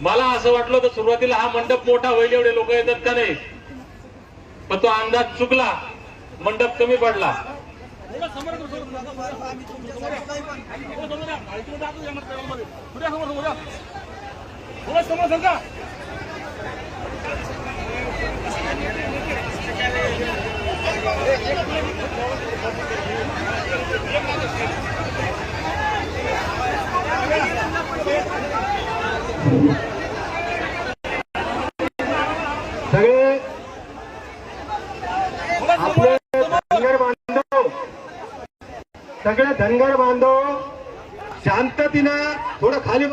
मला असं वाटलं तर सुरुवातीला हा मंडप मोठा होईल एवढे लोक येतात का नाही? पण तो अंदाज चुकला मंडप कमी पडला. सगळे आपले धनगर बांधव सगळे धनगर बांधव शांततेनं थोडं खाली